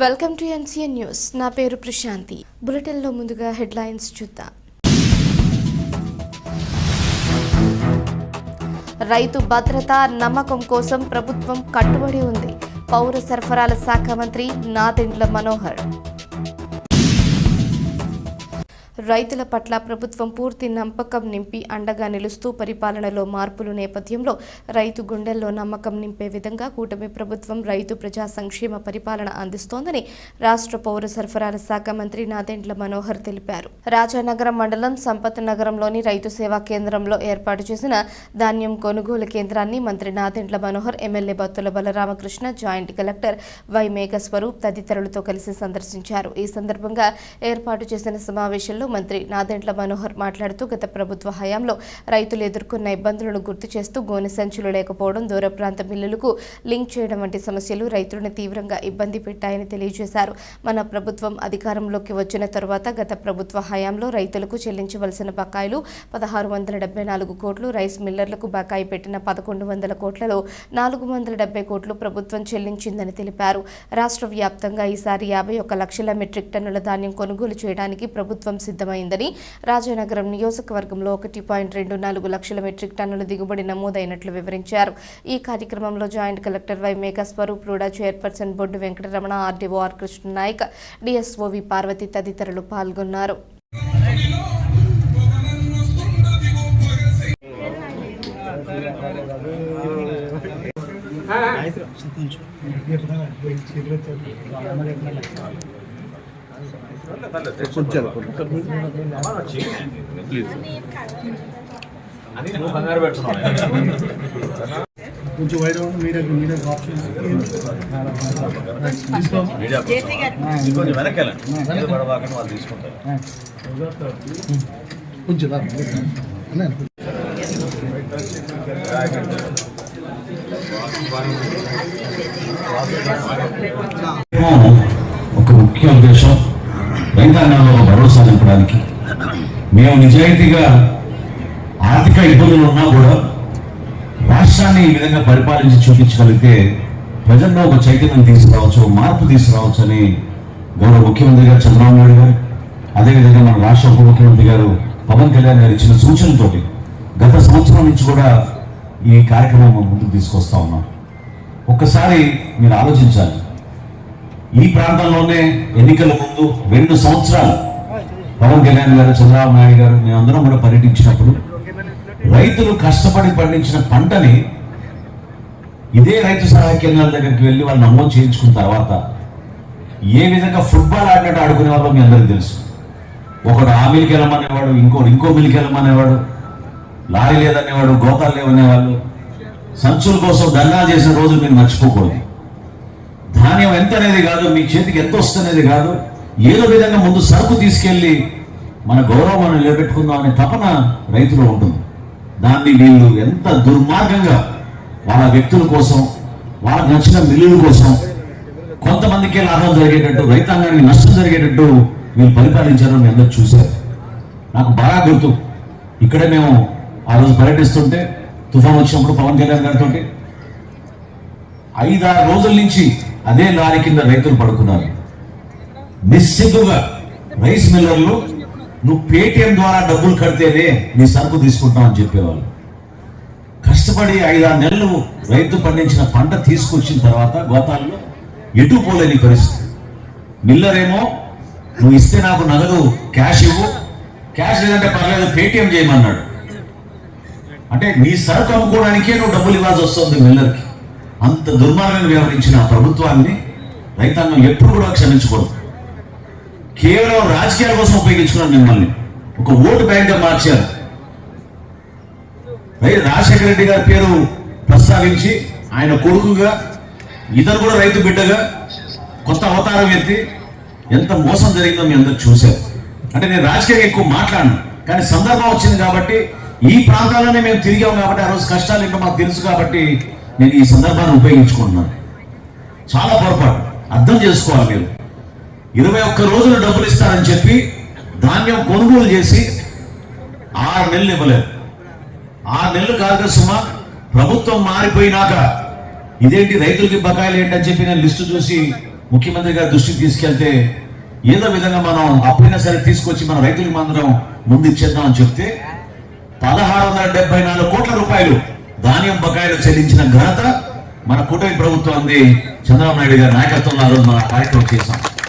Welcome to NCN news. నా పేరు ప్రశాంతి. బులెటిన్లో ముందుగా హెడ్లైన్స్ చూద్దాం. రైతు భద్రత నమ్మకం కోసం ప్రభుత్వం కట్టుబడి ఉంది. పౌర సరఫరాల శాఖ మంత్రి నాదెండ్ల మనోహర్. రైతుల పట్ల ప్రభుత్వం పూర్తి నమ్మకం నింపి అండగా నిలుస్తూ పరిపాలనలో మార్పులు నేపథ్యంలో రైతు గుండెల్లో నమ్మకం నింపే విధంగా కూటమి ప్రభుత్వం రైతు ప్రజా సంక్షేమ పరిపాలన అందిస్తోందని రాష్ట్ర పౌర సరఫరాల శాఖ మంత్రి నాదెండ్ల మనోహర్ తెలిపారు. రాజానగరం మండలం సంపత్ నగరంలోని రైతు సేవా కేంద్రంలో ఏర్పాటు చేసిన ధాన్యం కొనుగోలు కేంద్రాన్ని మంత్రి Nadendla Manohar MLA Battula Balaramakrishna joint collector Y Meghaswarup తదితరులతో కలిసి సందర్శించారు. ఈ సందర్భంగా ఏర్పాటు చేసిన సమావేశంలో మంత్రి నాదెంట్ల మనోహర్ మాట్లాడుతూ గత ప్రభుత్వ హయాంలో రైతులు ఎదుర్కొన్న ఇబ్బందులను గుర్తు చేస్తూ గోనె సంచులు లేకపోవడం దూర ప్రాంత మిల్లులకు లింక్ చేయడం వంటి సమస్యలు రైతులను తీవ్రంగా ఇబ్బంది పెట్టాయని తెలియజేశారు. మన ప్రభుత్వం అధికారంలోకి వచ్చిన తరువాత గత ప్రభుత్వ హయాంలో రైతులకు చెల్లించవలసిన బకాయిలు పదహారు వందల డెబ్బై నాలుగు కోట్లు రైస్ మిల్లర్లకు బకాయి పెట్టిన పదకొండు వందల కోట్లలో నాలుగు వందల డెబ్బై కోట్లు ప్రభుత్వం చెల్లించిందని తెలిపారు. రాష్ట్ర వ్యాప్తంగా ఈసారి యాభై ఒక్క లక్షల మెట్రిక్ టన్నుల ధాన్యం కొనుగోలు చేయడానికి ప్రభుత్వం సిద్ధం సిద్ధమైందని రాజానగరం నియోజకవర్గంలో ఒకటి పాయింట్ రెండు నాలుగు లక్షల మెట్రిక్ టన్నుల దిగుబడి నమోదైనట్లు వివరించారు. ఈ కార్యక్రమంలో joint collector Y Megha Swarup RUDA chairperson Boddu Venkataramana RDO R Krishnanayak Nayak DSO V Parvathi తదితరులు పాల్గొన్నారు. నువ్వు కొంచెం వైడ్ అవ్వండి మీరే మీరే ఆప్షన్ వాళ్ళు తీసుకుంటారు కొంచెం ఒక ముఖ్య ఉద్దేశం తెలంగాణలో భరోసా నింపడానికి మేము నిజాయితీగా ఆర్థిక ఇబ్బందులు ఉన్నా కూడా రాష్ట్రాన్ని ఈ విధంగా పరిపాలించి చూపించగలిగితే ప్రజల్లో ఒక చైతన్యం తీసుకురావచ్చు మార్పు తీసుకురావచ్చు అని గౌరవ ముఖ్యమంత్రి గారు చంద్రబాబు నాయుడు గారు అదేవిధంగా మన రాష్ట్ర ఉప ముఖ్యమంత్రి గారు పవన్ కళ్యాణ్ గారు ఇచ్చిన సూచనలతోటి గత సంవత్సరం నుంచి కూడా ఈ కార్యక్రమం ముందుకు తీసుకొస్తా ఉన్నాం. ఒక్కసారి మీరు ఆలోచించాలి. ఈ ప్రాంతంలోనే ఎన్నికల ముందు రెండు సంవత్సరాలు పవన్ కళ్యాణ్ గారు చంద్రబాబు నాయుడు గారు మేమందరం కూడా పర్యటించినప్పుడు రైతులు కష్టపడి పండించిన పంటని ఇదే రైతు సహాయ కేంద్రాల దగ్గరికి వెళ్ళి వాళ్ళు నమోదు చేయించుకున్న తర్వాత ఏ విధంగా ఫుట్బాల్ ఆడినట్టు ఆడుకునే వాళ్ళో మీ అందరికీ తెలుసు. ఒకడు ఆ మిల్కి వెళ్ళమనేవాడు ఇంకోటి ఇంకో మిల్కి వెళ్ళమనేవాడు లారీ లేదనేవాడు గోతాలు లేవనేవాళ్ళు సంచుల కోసం దండాలు చేసిన రోజు మీరు మర్చిపోకూడదు. ధాన్యం ఎంత అనేది కాదు మీ చేతికి ఎంత వస్తున్నది కాదు ఏదో విధంగా ముందు సరుకు తీసుకెళ్ళి మన గౌరవం నిలబెట్టుకుందాం అనే తపన రైతులో ఉంటుంది. దాన్ని వీళ్ళు ఎంత దుర్మార్గంగా వాళ్ళ వ్యక్తుల కోసం వాళ్ళకి నచ్చిన మిల్లుల కోసం కొంతమందికే లాభం జరిగేటట్టు రైతాంగానికి నష్టం జరిగేటట్టు వీళ్ళు పరిపాలించారు మీ అందరూ చూశారు. నాకు బాగా గుర్తు. ఇక్కడే మేము ఆ రోజు పర్యటిస్తుంటే తుఫాన్ వచ్చినప్పుడు పవన్ కళ్యాణ్ గారితో ఐదారు రోజుల నుంచి అదే లారీ కింద రైతులు పడుకున్నారు. నిస్సిగ్గుగా రైస్ మిల్లర్లు నువ్వు పేటిఎం ద్వారా డబ్బులు కడితేనే నీ సరుకు తీసుకుంటావు అని చెప్పేవాళ్ళు. కష్టపడి ఐదారు నెలలు రైతు పండించిన పంట తీసుకొచ్చిన తర్వాత గోతాల్లో ఎటు పోలేని పరిస్థితి. మిల్లర్ ఏమో నువ్వు ఇస్తే నాకు నగదు క్యాష్ ఇవ్వు. క్యాష్ లేదంటే పర్లేదు పేటిఎం చేయమన్నాడు. అంటే నీ సరుకు అమ్ముకోవడానికే నువ్వు డబ్బులు ఇవ్వాల్సి వస్తుంది మిల్లర్కి. అంత దుర్మార్గంగా వ్యవహరించిన ప్రభుత్వాన్ని రైతాంగం ఎప్పుడు కూడా క్షమించకూడదు. కేవలం రాజకీయాల కోసం ఉపయోగించుకున్నారు మిమ్మల్ని. ఒక ఓటు బ్యాంక్గా మార్చారు. రాజశేఖర రెడ్డి గారి పేరు ప్రస్తావించి ఆయన కొడుకుగా ఇతను కూడా రైతు బిడ్డగా కొత్త అవతారం ఎత్తి ఎంత మోసం జరిగిందో మీ అందరు చూశారు. అంటే నేను రాజకీయంగా ఎక్కువ మాట్లాడను కానీ సందర్భం వచ్చింది కాబట్టి ఈ ప్రాంతాల్లోనే మేము తిరిగాం కాబట్టి ఆ రోజు కష్టాలు ఇంకా మాకు తెలుసు కాబట్టి నేను ఈ సందర్భాన్ని ఉపయోగించుకుంటున్నాను. చాలా పొరపాటు. అర్థం చేసుకోవాలి మీరు. ఇరవై ఒక్క రోజులు డబ్బులు ఇస్తారని చెప్పి ధాన్యం కొనుగోలు చేసి ఆరు నెలలు ఇవ్వలేదు. ఆరు నెలలు కాదు సుమా ప్రభుత్వం మారిపోయినాక ఇదేంటి రైతులకి బకాయిలు ఏంటని చెప్పి నేను లిస్టు చూసి ముఖ్యమంత్రి గారి దృష్టికి తీసుకెళ్తే ఏదో విధంగా మనం అప్పుడైనా సరే తీసుకొచ్చి మన రైతులకి మందరం ముందు ఇచ్చేద్దామని చెప్తే పదహారు వందల డెబ్బై నాలుగు కోట్ల రూపాయలు ధాన్యం బకాయిలు చెల్లించిన ఘనత మన కూటమి ప్రభుత్వం చంద్రబాబు నాయుడు గారి నాయకత్వంలో ఆ రోజు మనం కార్యక్రమం చేశాం.